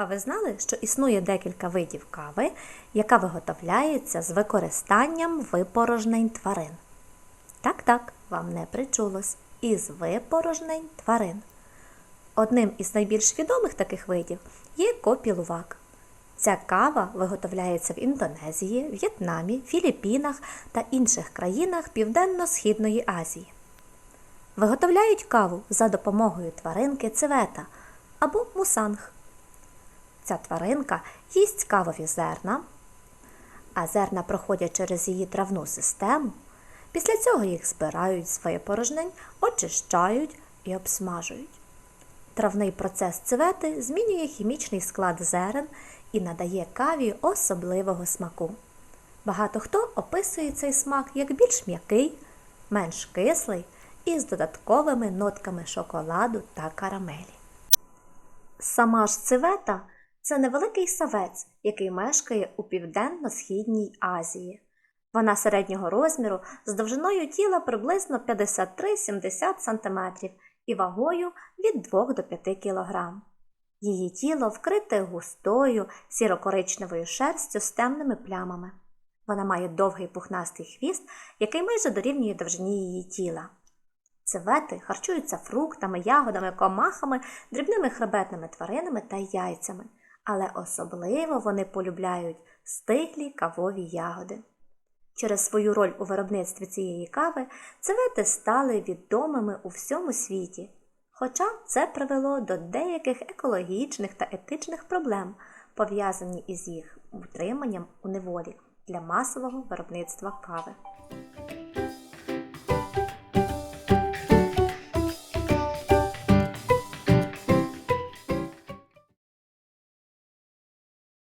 А ви знали, що існує декілька видів кави, яка виготовляється з використанням випорожнень тварин? Так, так, вам не причулось. Із випорожнень тварин. Одним із найбільш відомих таких видів є копі-лувак. Ця кава виготовляється в Індонезії, В'єтнамі, Філіппінах та інших країнах Південно-Східної Азії. Виготовляють каву за допомогою тваринки цивета або мусанг. Ця тваринка їсть кавові зерна, а зерна проходять через її травну систему. Після цього їх збирають з випорожнень, очищають і обсмажують. Травний процес цвети змінює хімічний склад зерен і надає каві особливого смаку. Багато хто описує цей смак як більш м'який, менш кислий і з додатковими нотками шоколаду та карамелі. Сама ж цивета це невеликий савець, який мешкає у південно-східній Азії. Вона середнього розміру з довжиною тіла приблизно 53-70 см і вагою від 2 до 5 кг. Її тіло вкрите густою сірокоричневою шерстю з темними плямами. Вона має довгий пухнастий хвіст, який майже дорівнює довжині її тіла. Цевети харчуються фруктами, ягодами, комахами, дрібними хребетними тваринами та яйцями, але особливо вони полюбляють стиглі кавові ягоди. Через свою роль у виробництві цієї кави цевети стали відомими у всьому світі, хоча це привело до деяких екологічних та етичних проблем, пов'язані із їх утриманням у неволі для масового виробництва кави.